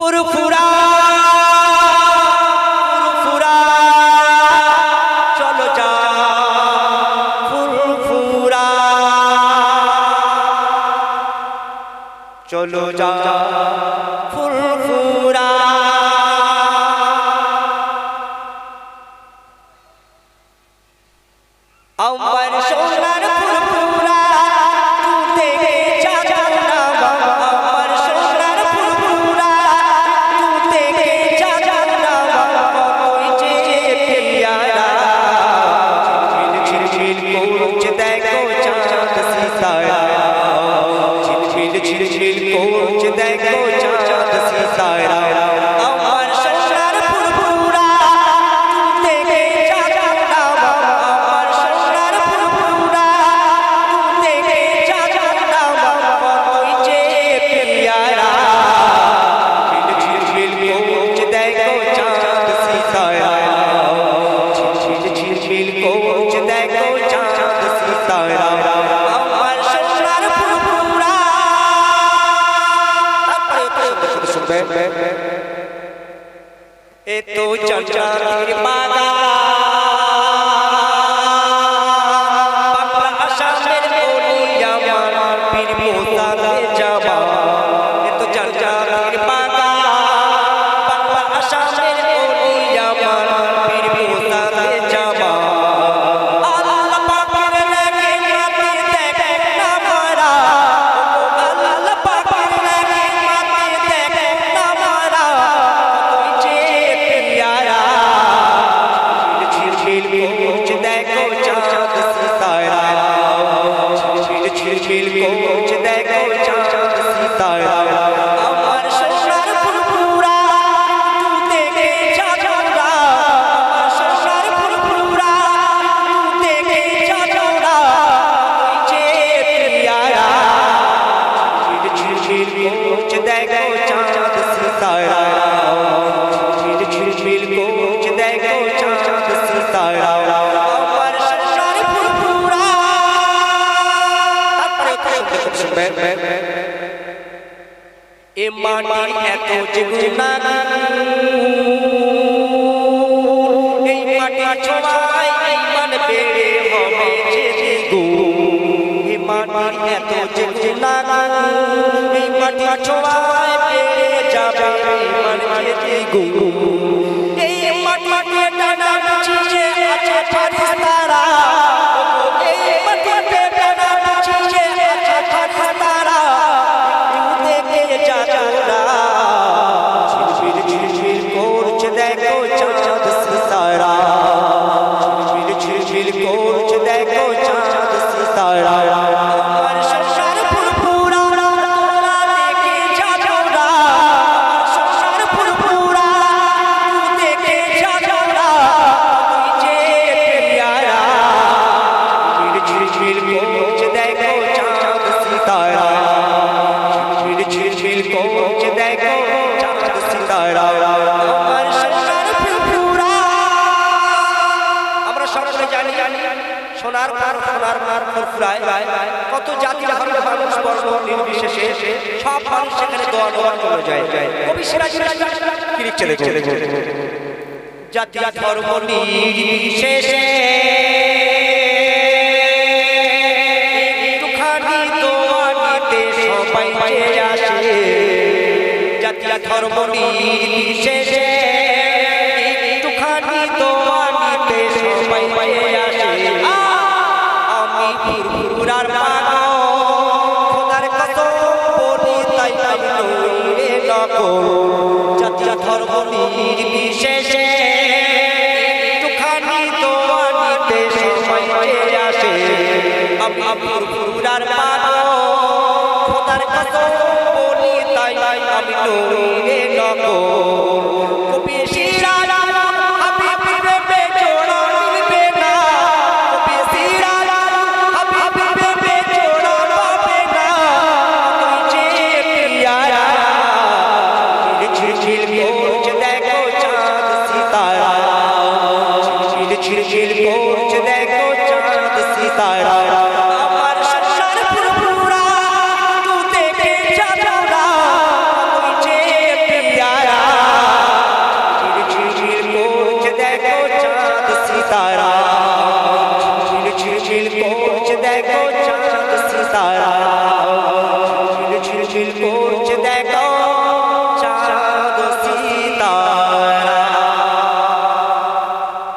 ফুরফুরা ফুরফুরা চলো যা ফুরফুরা চলো যা ফুরফুরা আমার দেখো ए तो चचा ঝিলঝিল করছে দেখো চাঁদ সিতারা ঝিলঝিল ঝিলঝিল করছে এ মাটি এত যেগুনা এই মাটি ছোঁয়ায় এই মান বেড়ে হবে যে এ মাটি এত যেগুনা এই মাটি ছোঁয়ায় বেড়ে যাবে এই যে দ্বিগুণ আমার সকলে জানি জানি সোনার মার সোনার মার ফুরফুরায় কত জাতি ধর্ম মানুষ বর্ণ নির্বিশেষে সব মানুষ সেখানে দোয়া দোয়া করে যায়। যায় কবি সিরাজ কি লিখছে দেখো। জাতি ধর্ম নির্বিশেষে একটুখানি দোয়ানিতে সবাই চেয়ে জাতীয় ধর্ম নির্বিশেষে একটুখানি দোয়ানিতে সবাই চেয়ে আসে। আমি ফুরফুরার পাগল কত তাই আমি নইরে নকল জাতীয় ধর্ম নির্বিশেষে একটুখানি দোয়ানিতে সবাই চেয়ে আসে। আমি ফুরফুরার পাগল, খোদার কত বলি তাই আমি নকল কবি সিরাজ হাবিব প্রেমে